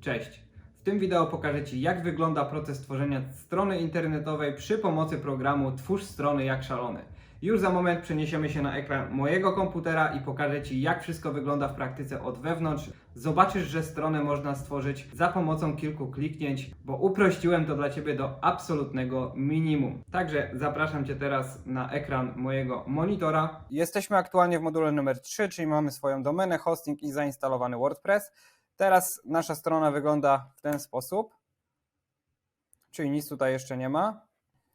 Cześć! W tym wideo pokażę Ci, jak wygląda proces tworzenia strony internetowej przy pomocy programu Twórz strony jak szalony. Już za moment przeniesiemy się na ekran mojego komputera i pokażę Ci, jak wszystko wygląda w praktyce od wewnątrz. Zobaczysz, że stronę można stworzyć za pomocą kilku kliknięć, bo uprościłem to dla Ciebie do absolutnego minimum. Także zapraszam Cię teraz na ekran mojego monitora. Jesteśmy aktualnie w module numer 3, czyli mamy swoją domenę, hosting i zainstalowany WordPress. Teraz nasza strona wygląda w ten sposób, czyli nic tutaj jeszcze nie ma.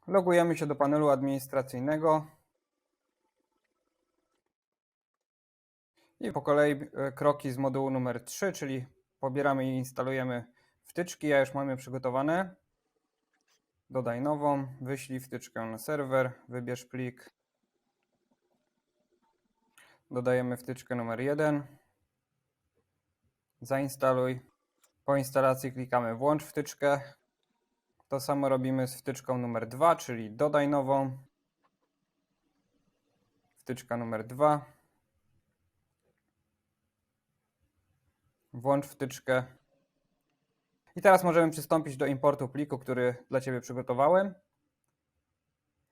Logujemy się do panelu administracyjnego. I po kolei e, kroki z modułu numer 3, czyli pobieramy i instalujemy wtyczki. Ja już mam je przygotowane. Dodaj nową, wyślij wtyczkę na serwer, wybierz plik. Dodajemy wtyczkę numer 1. Zainstaluj. Po instalacji klikamy włącz wtyczkę. To samo robimy z wtyczką numer 2, czyli dodaj nową. Wtyczka numer 2. Włącz wtyczkę. I teraz możemy przystąpić do importu pliku, który dla Ciebie przygotowałem.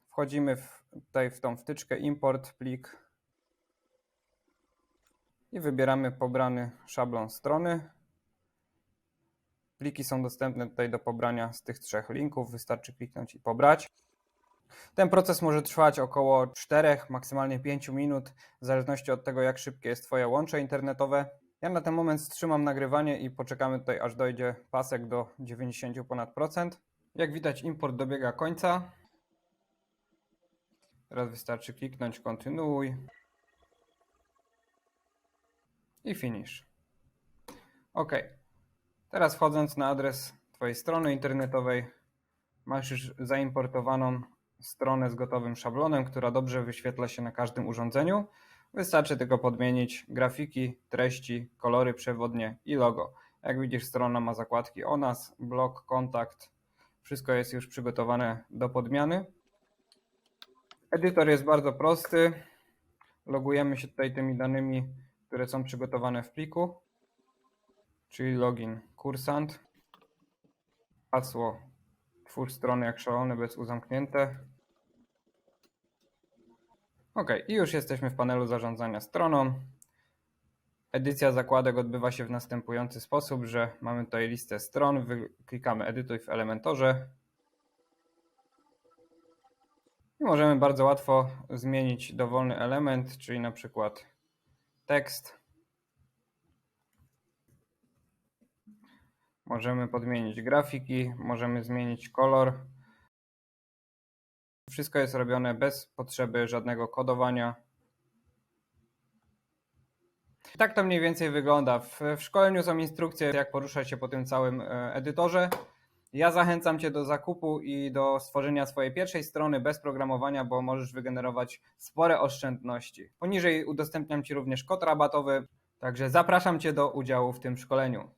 Wchodzimy w, tutaj w tą wtyczkę import plik i wybieramy pobrany szablon strony. Pliki są dostępne tutaj do pobrania z tych trzech linków. Wystarczy kliknąć i pobrać. Ten proces może trwać około 4, maksymalnie 5 minut, w zależności od tego, jak szybkie jest Twoje łącze internetowe. Ja na ten moment wstrzymam nagrywanie i poczekamy tutaj, aż dojdzie pasek do 90 ponad procent. Jak widać, import dobiega końca. Teraz wystarczy kliknąć kontynuuj i finish. OK. Teraz wchodząc na adres Twojej strony internetowej, masz już zaimportowaną stronę z gotowym szablonem, która dobrze wyświetla się na każdym urządzeniu. Wystarczy tylko podmienić grafiki, treści, kolory przewodnie i logo. Jak widzisz, strona ma zakładki o nas, blog, kontakt. Wszystko jest już przygotowane do podmiany. Edytor jest bardzo prosty. Logujemy się tutaj tymi danymi, które są przygotowane w pliku, czyli login kursant, hasło twórz strony jak szalony bez uzamknięte. Ok, i już jesteśmy w panelu zarządzania stroną. Edycja zakładek odbywa się w następujący sposób, że mamy tutaj listę stron, klikamy edytuj w Elementorze i możemy bardzo łatwo zmienić dowolny element, czyli na przykład tekst. Możemy podmienić grafiki, możemy zmienić kolor. Wszystko jest robione bez potrzeby żadnego kodowania. Tak to mniej więcej wygląda. W, w szkoleniu są instrukcje, jak poruszać się po tym całym e, edytorze. Ja zachęcam Cię do zakupu i do stworzenia swojej pierwszej strony bez programowania, bo możesz wygenerować spore oszczędności. Poniżej udostępniam Ci również kod rabatowy, także zapraszam Cię do udziału w tym szkoleniu.